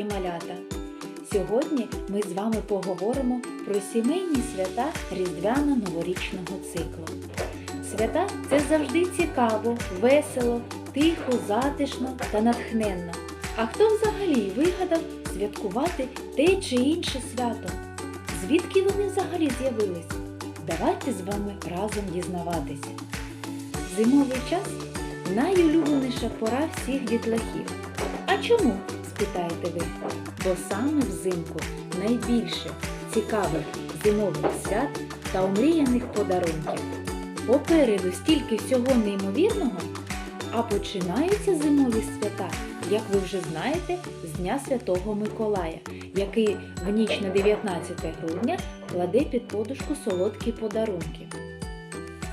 Вітаю малята! Сьогодні ми з вами поговоримо про сімейні свята Різдвяно-новорічного циклу. Свята це завжди цікаво, весело, тихо, затишно та натхненно. А хто взагалі вигадав святкувати те чи інше свято? Звідки вони взагалі з'явились? Давайте з вами разом дізнаватися. Зимовий час найулюбленіша пора всіх дітлахів. А чому? Спитаєте ви? Бо саме взимку найбільше цікавих зимових свят та омріяних подарунків. Попереду стільки всього неймовірного, а починаються зимові свята, як ви вже знаєте, з Дня Святого Миколая, який в ніч на 19 грудня кладе під подушку солодкі подарунки.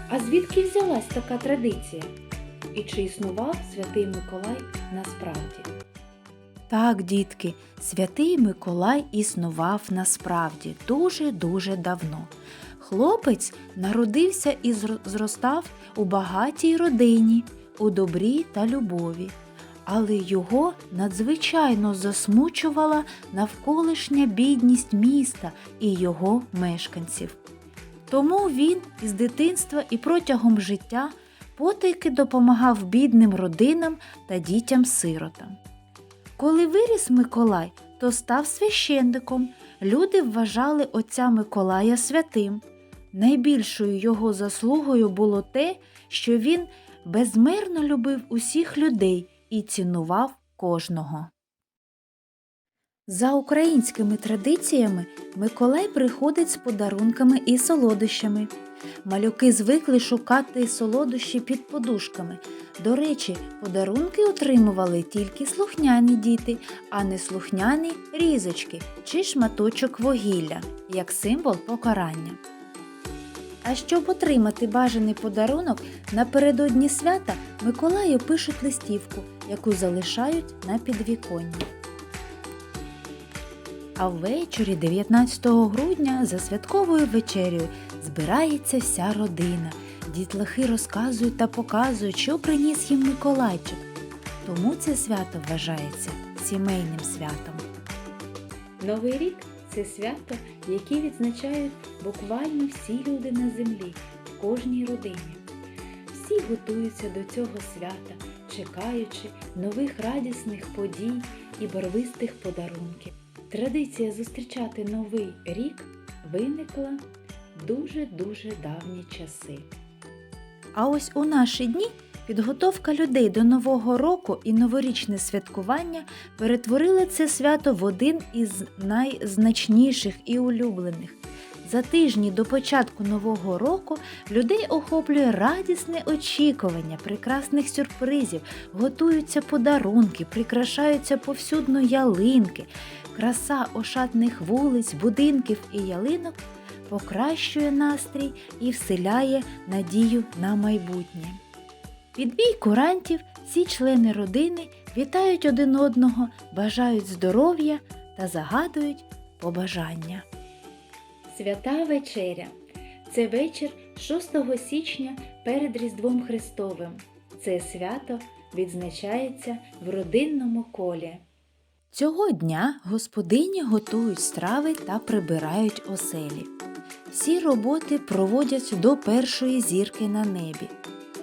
А звідки взялась така традиція? І чи існував святий Миколай насправді? Так, дітки, святий Миколай існував насправді дуже-дуже давно. Хлопець народився і зростав у багатій родині, у добрі та любові. Але його надзвичайно засмучувала навколишня бідність міста і його мешканців. Тому він із дитинства і протягом життя потайки допомагав бідним родинам та дітям-сиротам. Коли виріс Миколай, то став священником. Люди вважали отця Миколая святим. Найбільшою його заслугою було те, що він безмерно любив усіх людей і цінував кожного. За українськими традиціями Миколай приходить з подарунками і солодощами. Малюки звикли шукати солодощі під подушками. До речі, подарунки отримували тільки слухняні діти, а не слухняні різочки чи шматочок вугілля, як символ покарання. А щоб отримати бажаний подарунок, напередодні свята Миколаю пишуть листівку, яку залишають на підвіконні. А ввечері 19 грудня за святковою вечерею збирається вся родина. Дітлахи розказують та показують, що приніс їм Миколайчик. Тому це свято вважається сімейним святом. Новий рік це свято, яке відзначають буквально всі люди на землі, в кожній родині. Всі готуються до цього свята, чекаючи нових радісних подій і барвистих подарунків. Традиція зустрічати новий рік виникла дуже-дуже давні часи. А ось у наші дні підготовка людей до Нового року і новорічне святкування перетворили це свято в один із найзначніших і улюблених. За тижні до початку Нового року людей охоплює радісне очікування прекрасних сюрпризів, готуються подарунки, прикрашаються повсюдно ялинки, краса ошатних вулиць, будинків і ялинок покращує настрій і вселяє надію на майбутнє. Під бій курантів всі члени родини вітають один одного, бажають здоров'я та загадують побажання. Свята вечеря це вечір 6 січня перед Різдвом Христовим. Це свято відзначається в родинному колі. Цього дня господині готують страви та прибирають оселі. Всі роботи проводять до першої зірки на небі.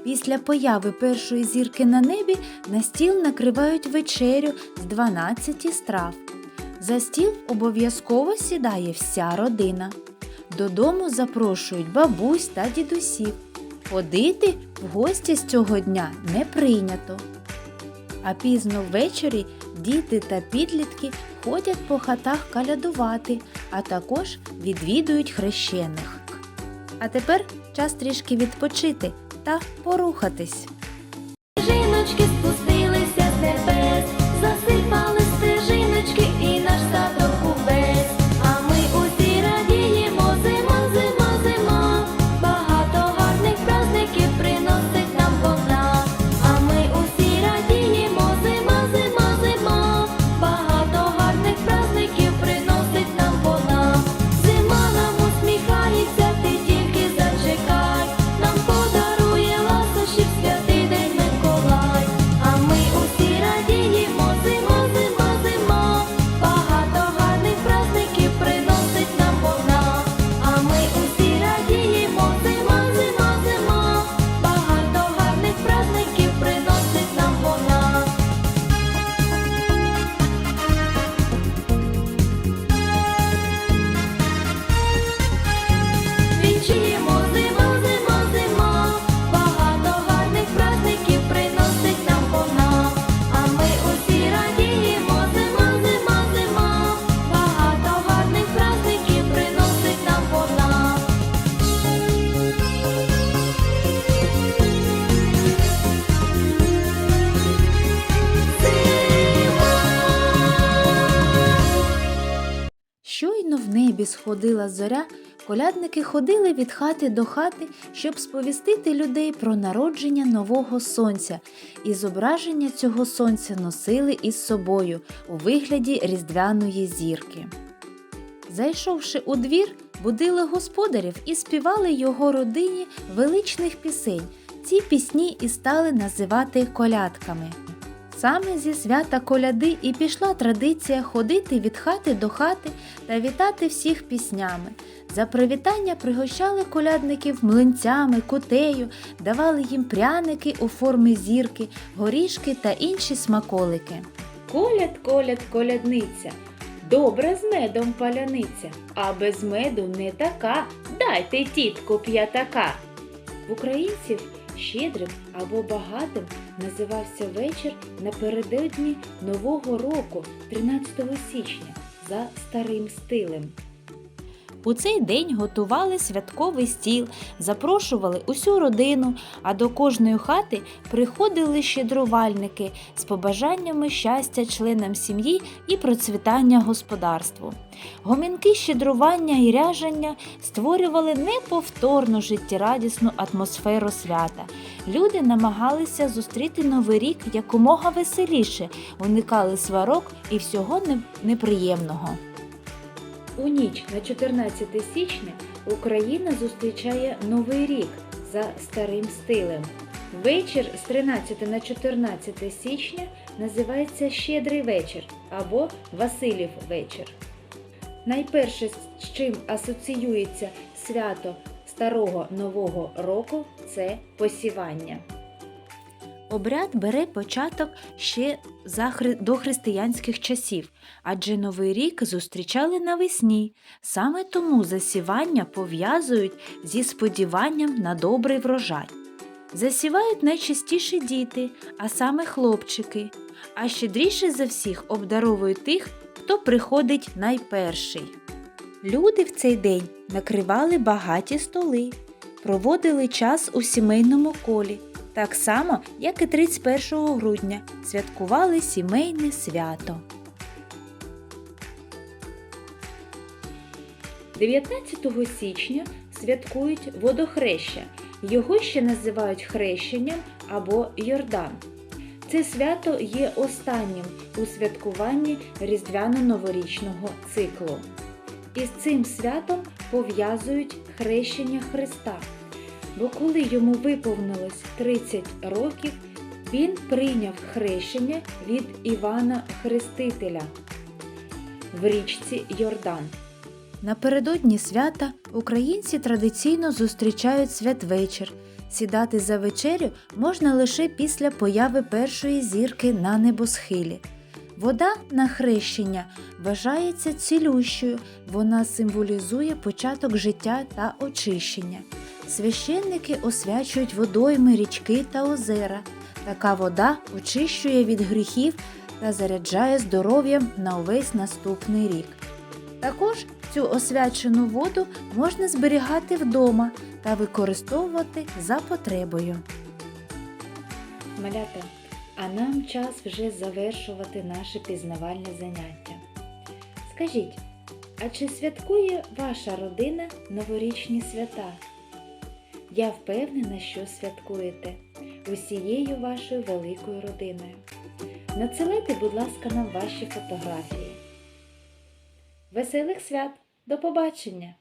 Після появи першої зірки на небі на стіл накривають вечерю з 12 страв. За стіл обов'язково сідає вся родина. Додому запрошують бабусь та дідусів. Ходити в гості з цього дня не прийнято. А пізно ввечері діти та підлітки ходять по хатах калядувати, а також відвідують хрещених. А тепер час трішки відпочити та порухатись. Небі сходила зоря, колядники ходили від хати до хати, щоб сповістити людей про народження нового сонця, і зображення цього сонця носили із собою у вигляді різдвяної зірки. Зайшовши у двір, будили господарів і співали його родині величних пісень. Ці пісні і стали називати колядками. Саме зі свята коляди і пішла традиція ходити від хати до хати та вітати всіх піснями. За привітання пригощали колядників млинцями, кутею, давали їм пряники у формі зірки, горішки та інші смаколики. Коляд, коляд, колядниця, добра з медом паляниця, а без меду не така. Дайте тітку п'ятака. В українців щедрим або багатим називався вечір напередодні Нового року, 13 січня, за старим стилем. У цей день готували святковий стіл, запрошували усю родину, а до кожної хати приходили щедрувальники з побажаннями щастя членам сім'ї і процвітання господарству. Гомінки щедрування і ряження створювали неповторну життєрадісну атмосферу свята. Люди намагалися зустріти новий рік якомога веселіше, уникали сварок і всього неприємного. У ніч на 14 січня Україна зустрічає Новий рік за старим стилем. Вечір з 13 на 14 січня називається Щедрий вечір або Василів вечір. Найперше, з чим асоціюється свято Старого Нового року, це посівання. Обряд бере початок ще до християнських часів, адже Новий рік зустрічали навесні. Саме тому засівання пов'язують зі сподіванням на добрий врожай. Засівають найчастіше діти, а саме хлопчики, а щедріше за всіх обдаровують тих, хто приходить найперший. Люди в цей день накривали багаті столи, проводили час у сімейному колі, так само, як і 31 грудня святкували сімейне свято. 19 січня святкують водохреща. Його ще називають хрещенням або Йордан. Це свято є останнім у святкуванні різдвяно-новорічного циклу. Із цим святом пов'язують хрещення Христа. Бо коли йому виповнилось 30 років, він прийняв хрещення від Івана Хрестителя в річці Йордан. Напередодні свята українці традиційно зустрічають святвечір. Сідати за вечерю можна лише після появи першої зірки на небосхилі. Вода на хрещення вважається цілющою, вона символізує початок життя та очищення. Священники освячують водойми, річки та озера. Така вода очищує від гріхів та заряджає здоров'ям на увесь наступний рік. Також цю освячену воду можна зберігати вдома та використовувати за потребою. Малята, а нам час вже завершувати наше пізнавальне заняття. Скажіть, а чи святкує ваша родина новорічні свята? Я впевнена, що святкуєте усією вашою великою родиною. Надсилайте, будь ласка, нам ваші фотографії. Веселих свят! До побачення!